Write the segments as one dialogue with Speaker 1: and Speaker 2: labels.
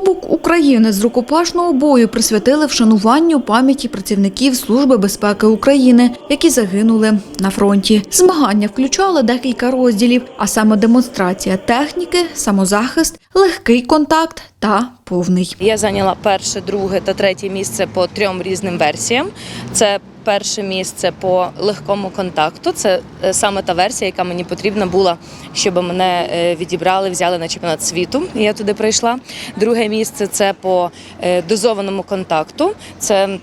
Speaker 1: Кубок України з рукопашного бою присвятили вшануванню пам'яті працівників Служби безпеки України, які загинули на фронті. Змагання включали декілька розділів, а саме демонстрація техніки, самозахист, легкий контакт та повний.
Speaker 2: Я зайняла перше, друге та третє місце по трьом різним версіям. Це перше місце по легкому контакту. Це е, саме та версія, яка мені потрібна була, щоб мене е, відібрали, взяли на чемпіонат світу. Я туди прийшла. Друге місце це по е, дозованому контакту. Це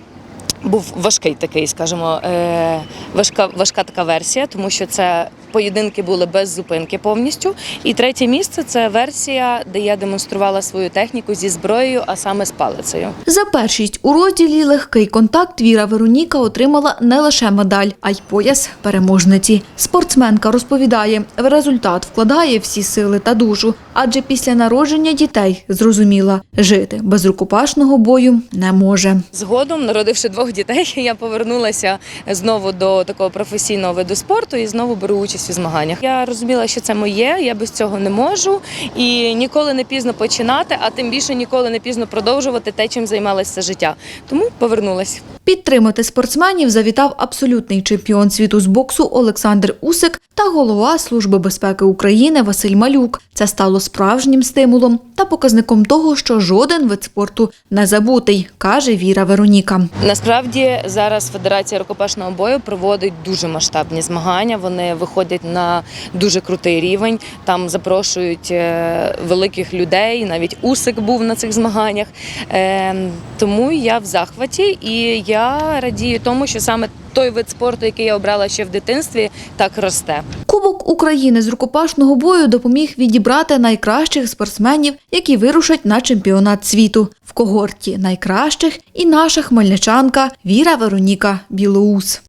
Speaker 2: був важкий такий, скажімо, е, важка, важка така версія, тому що це поєдинки були без зупинки повністю. І третє місце це версія, де я демонструвала свою техніку зі зброєю, а саме з палицею.
Speaker 1: За першість у розділі легкий контакт Віра Вероніка отримала не лише медаль, а й пояс переможниці. Спортсменка розповідає, в результат вкладає всі сили та душу, адже після народження дітей зрозуміла, жити без рукопашного бою не може.
Speaker 2: Згодом, народивши двох дітей, я повернулася знову до такого професійного виду спорту і знову беру участь у змаганнях. Я розуміла, що це моє, я без цього не можу, і ніколи не пізно починати, а тим більше ніколи не пізно продовжувати те, чим займалася життя. Тому повернулася.
Speaker 1: Підтримати спортсменів завітав абсолютний чемпіон світу з боксу Олександр Усик та голова Служби безпеки України Василь Малюк. Це стало справжнім стимулом та показником того, що жоден вид спорту не забутий, каже Віра Вероніка.
Speaker 2: Насправді зараз Федерація рукопашного бою проводить дуже масштабні змагання. Вони виходять на дуже крутий рівень. Там запрошують е, великих людей. Навіть Усик був на цих змаганнях. Е, Тому я в захваті і я радію тому, що саме той вид спорту, який я обрала ще в дитинстві, так росте.
Speaker 1: Кубок України з рукопашного бою допоміг відібрати найкращих спортсменів, які вирушать на чемпіонат світу. В когорті найкращих і наша хмельничанка Віра Вероніка Білоус.